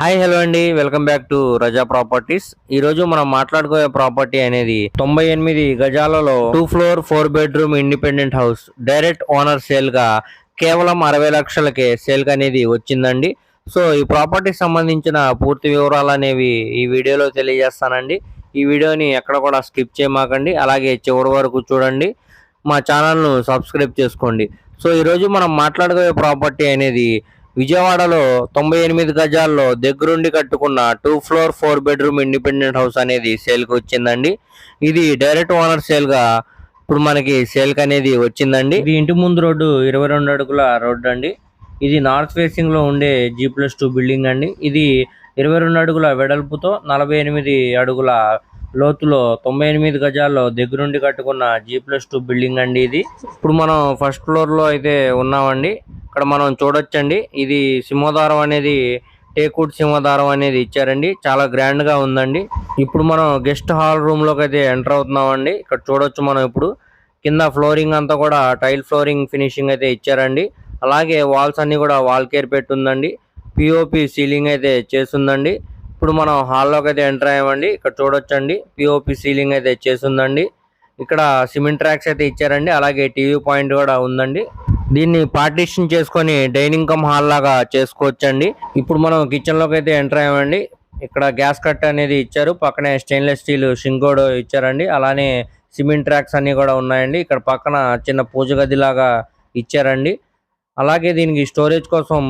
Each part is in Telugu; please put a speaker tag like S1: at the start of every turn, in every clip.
S1: హాయ్ హలో అండి. Welcome back to Raza properties. ఈ రోజు మనం మాట్లాడుకోయే ప్రాపర్టీ అనేది తొంభై ఎనిమిది గజాలలో two floor four bedroom independent house. Direct owner సేల్గా కేవలం అరవై లక్షలకే సేల్ అనేది వచ్చిందండి. సో ఈ ప్రాపర్టీకి సంబంధించిన పూర్తి వివరాలు అనేవి ఈ వీడియోలో తెలియజేస్తానండి. ఈ వీడియోని ఎక్కడ కూడా స్కిప్ చేయమాకండి. అలాగే చివరి వరకు చూడండి. మా ఛానల్ను సబ్స్క్రైబ్ చేసుకోండి. సో ఈరోజు మనం మాట్లాడుకోయే ప్రాపర్టీ అనేది విజయవాడలో తొంభై ఎనిమిది గజాల్లో దగ్గరుండి కట్టుకున్న two floor four bedroom independent house అనేది సేల్కి వచ్చిందండి. ఇది డైరెక్ట్ ఓనర్ సేల్గా ఇప్పుడు మనకి సేల్కి అనేది వచ్చిందండి. ఇది ఇంటి ముందు రోడ్డు ఇరవై రెండు అడుగుల రోడ్డు అండి. ఇది నార్త్ ఫేసింగ్లో ఉండే జీ ప్లస్ టూ బిల్డింగ్ అండి. ఇది ఇరవై రెండు అడుగుల వెడల్పుతో నలభై ఎనిమిది అడుగుల లోతులో తొంభై ఎనిమిది గజాల్లో దగ్గరుండి కట్టుకున్న జీ ప్లస్ టూ బిల్డింగ్ అండి ఇది. ఇప్పుడు మనం ఫస్ట్ ఫ్లోర్లో అయితే ఉన్నామండి. ఇక్కడ మనం చూడొచ్చండి. ఇది సింహదారం అనేది టేకూట్ సింహదారం అనేది ఇచ్చారండి. చాలా గ్రాండ్గా ఉందండి. ఇప్పుడు మనం గెస్ట్ హాల్ రూమ్లోకి అయితే ఎంటర్ అవుతున్నామండి. ఇక్కడ చూడొచ్చు మనం ఇప్పుడు. కింద ఫ్లోరింగ్ అంతా కూడా టైల్ ఫ్లోరింగ్ ఫినిషింగ్ అయితే ఇచ్చారండి. అలాగే వాల్స్ అన్ని కూడా వాల్ కేర్ పెట్టుందండి పిఓపి సీలింగ్ అయితే చేస్తుందండి ఇప్పుడు మనం హాల్లోకి అయితే ఎంటర్ అయ్యామండి. ఇక్కడ చూడొచ్చండి. పిఓపి సీలింగ్ అయితే చేస్తుందండి ఇక్కడ సిమెంట్ ట్రాక్స్ అయితే ఇచ్చారండి. అలాగే టీవీ పాయింట్ కూడా ఉందండి. దీన్ని పార్టీషన్ చేసుకొని డైనింగ్ కమ్ హాల్ లాగా చేసుకోవచ్చండి. ఇప్పుడు మనం కిచెన్లోకి అయితే ఎంటర్ అయ్యామండి. ఇక్కడ గ్యాస్ కట్ అనేది ఇచ్చారు. పక్కనే స్టెయిన్లెస్ స్టీల్ షింకోడ్ ఇచ్చారండి. అలానే సిమెంట్ ట్రాక్స్ అన్నీ కూడా ఉన్నాయండి. ఇక్కడ పక్కన చిన్న పూజ గది లాగా ఇచ్చారండి. అలాగే దీనికి స్టోరేజ్ కోసం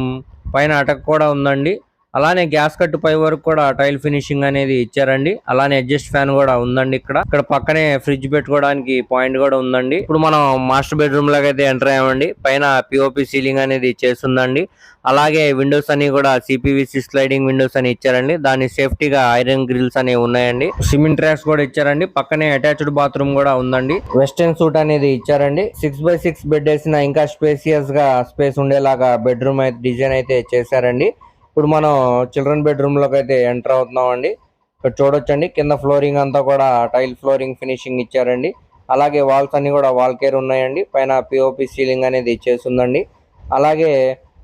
S1: పైన అటక్ కూడా ఉందండి. అలానే గ్యాస్ కట్ పై వరకు కూడా టైల్ ఫినిషింగ్ అనేది ఇచ్చారండి. అలానే అడ్జస్ట్ ఫ్యాన్ కూడా ఉందండి ఇక్కడ. ఇక్కడ పక్కనే ఫ్రిడ్జ్ పెట్టుకోవడానికి పాయింట్ కూడా ఉందండి. ఇప్పుడు మనం మాస్టర్ బెడ్రూమ్ లాగా అయితే ఎంటర్ అయ్యామండి. పైన పిఓపి సీలింగ్ అనేది చేస్తుందండి. అలాగే విండోస్ అన్ని కూడా సిపివిసి స్లైడింగ్ విండోస్ అని ఇచ్చారండి. దాని సేఫ్టీగా ఐరన్ గ్రిల్స్ అనేవి ఉన్నాయండి. సిమెంట్ ట్రాక్స్ కూడా ఇచ్చారండి. పక్కనే అటాచ్డ్ బాత్రూమ్ కూడా ఉందండి. వెస్టర్న్ సూట్ అనేది ఇచ్చారండి. సిక్స్ బై సిక్స్ బెడ్ వేసిన ఇంకా స్పేసియస్గా స్పేస్ ఉండేలాగా బెడ్రూమ్ అయితే డిజైన్ అయితే చేశారండి. ఇప్పుడు మనం చిల్డ్రన్ బెడ్రూమ్లోకి అయితే ఎంటర్ అవుతున్నాం అండి ఇక్కడ చూడొచ్చండి కింద ఫ్లోరింగ్ అంతా కూడా టైల్ ఫ్లోరింగ్ ఫినిషింగ్ ఇచ్చారండి. అలాగే వాల్స్ అన్ని కూడా వాల్ కేర్ ఉన్నాయండి. పైన పిఓపి సీలింగ్ అనేది చేస్తుందండి. అలాగే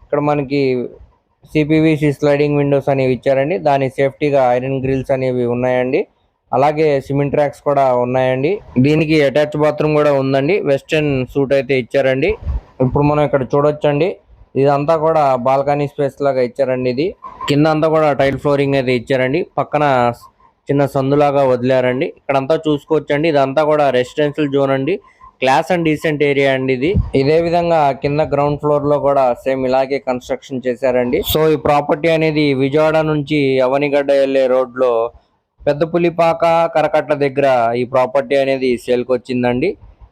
S1: ఇక్కడ మనకి సిపివిసి స్లైడింగ్ విండోస్ అనేవి ఇచ్చారండి. దాని సేఫ్టీగా ఐరన్ గ్రిల్స్ అనేవి ఉన్నాయండి. అలాగే సిమెంట్ ట్రాక్స్ కూడా ఉన్నాయండి. దీనికి అటాచ్ బాత్రూమ్ కూడా ఉందండి. వెస్టర్న్ సూట్ అయితే ఇచ్చారండి. ఇప్పుడు మనం ఇక్కడ చూడొచ్చండి. ఇదంతా కూడా బాల్కనీ స్పేస్ లాగా ఇచ్చారండి ఇది. కింద అంతా కూడా టైల్ ఫ్లోరింగ్ అయితే ఇచ్చారండి. పక్కన చిన్న సందులాగా వదిలారండి. ఇక్కడంతా చూసుకోవచ్చండి. ఇదంతా కూడా రెసిడెన్షియల్ జోన్ అండి. క్లాస్ అండ్ డీసెంట్ ఏరియా అండి ఇది. ఇదే విధంగా కింద గ్రౌండ్ ఫ్లోర్లో కూడా సేమ్ ఇలాగే కన్స్ట్రక్షన్ చేశారండి. సో ఈ ప్రాపర్టీ అనేది విజయవాడ నుంచి అవనిగడ్డ వెళ్ళే రోడ్లో పెద్ద పులిపాక కరకట్ల దగ్గర ఈ ప్రాపర్టీ అనేది సేల్కి వచ్చిందండి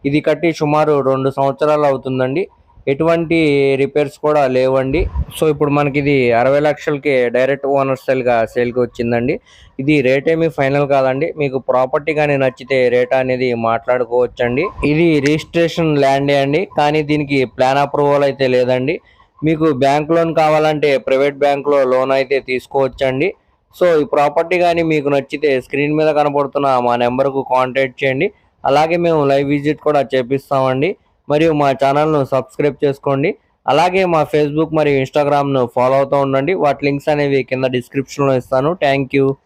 S1: ఇది కట్టి సుమారు రెండు సంవత్సరాలు అవుతుందండి. ఎటువంటి రిపేర్స్ కూడా లేవండి. సో ఇప్పుడు మనకి ఇది అరవై లక్షలకి డైరెక్ట్ ఓనర్ సెల్గా సేల్కి వచ్చిందండి. ఇది రేట్ ఏమి ఫైనల్ కాదండి. మీకు ప్రాపర్టీ కానీ నచ్చితే రేట్ అనేది మాట్లాడుకోవచ్చండి. ఇది రిజిస్ట్రేషన్ ల్యాండే అండి. కానీ దీనికి ప్లాన్ అప్రూవల్ అయితే లేదండి. మీకు బ్యాంక్ లోన్ కావాలంటే ప్రైవేట్ బ్యాంకులో లోన్ అయితే తీసుకోవచ్చండి. సో ఈ ప్రాపర్టీ కానీ మీకు నచ్చితే స్క్రీన్ మీద కనబడుతున్న మా నెంబర్కు కాంటాక్ట్ చేయండి. అలాగే మేము లైవ్ విజిట్ కూడా చేపిస్తామండి. మరియు మా ఛానల్ను సబ్స్క్రైబ్ చేసుకోండి. అలాగే మా ఫేస్బుక్ మరియు ఇన్స్టాగ్రామ్ను ఫాలో అవుతూ ఉండండి. వాటి లింక్స్ అనేవి కింద డిస్క్రిప్షన్లో ఇస్తాను. Thank you.